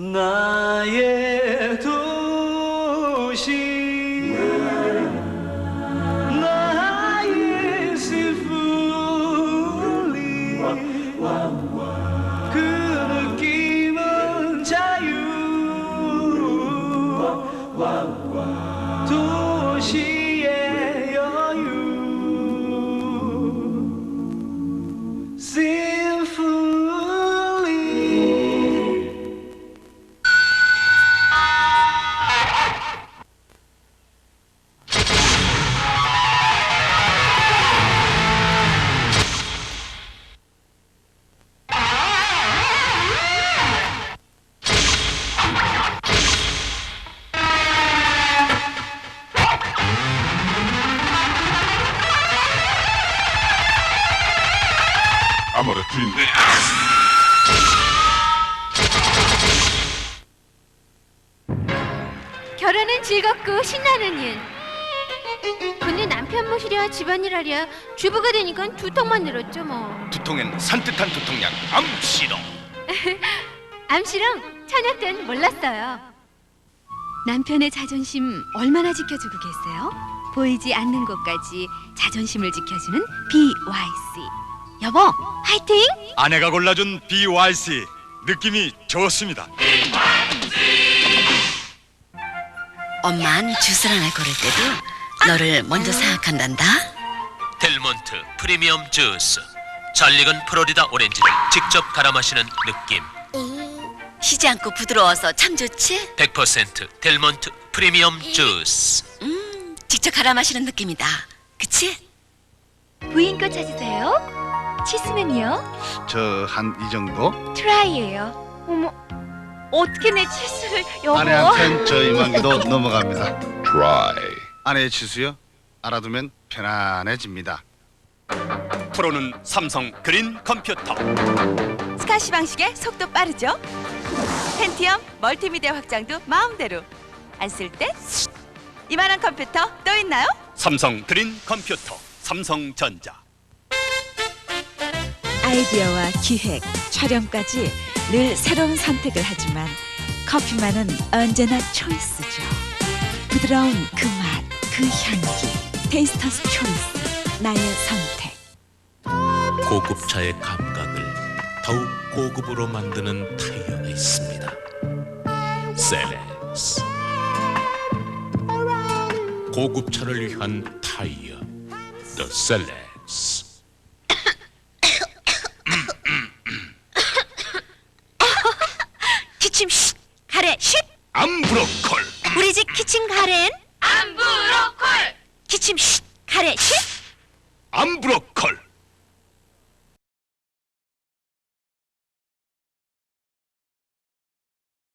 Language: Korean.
나의 도시. 나의 시프리 그 느낌은 자유. 도시의 여유 주인공 결혼은 즐겁고 신나는 일. 근데 남편 모시랴 집안일 하랴 주부가 되니까 두통만 늘었죠 뭐. 두통엔 산뜻한 두통약 암시로 암시랑 처녀 땐 몰랐어요. 남편의 자존심 얼마나 지켜주고 계세요? 보이지 않는 곳까지 자존심을 지켜주는 BYC. 여보, 화이팅! 아내가 골라준 BYC 느낌이 좋습니다 엄만 주스 하나 고를 때도 너를 먼저 생각한단다. 델몬트 프리미엄 주스 잘 익은 플로리다 오렌지를 직접 갈아 마시는 느낌 시지 않고 부드러워서 참 좋지? 100% 델몬트 프리미엄 주스 음, 직접 갈아 마시는 느낌이다. 그치? 부인 거 찾으세요? 치스는요? 저 한 이 정도? 트라이예요. 어머, 어떻게 내 치스를 여보? 아내 한텐 저 이만기도 넘어갑니다. 드라이 아내의 치수요? 알아두면 편안해집니다. 프로는 삼성 그린 컴퓨터 스카시 방식의 속도 빠르죠? 펜티엄 멀티미디어 확장도 마음대로 안 쓸 때 이만한 컴퓨터 또 있나요? 삼성 그린 컴퓨터 삼성전자 아이디어와 기획, 촬영까지 늘 새로운 선택을 하지만 커피만은 언제나 초이스죠. 부드러운 그 맛, 그 향기. 테이스터스 초이스. 나의 선택. 고급차의 감각을 더욱 고급으로 만드는 타이어가 있습니다. 셀렉스 고급차를 위한 타이어 Selex 기침 쉿! 가래 쉿! 암브로콜 우리 집 키친 가래는 안 부러콜! 기침 쉿! 가래 쉿! 암브로콜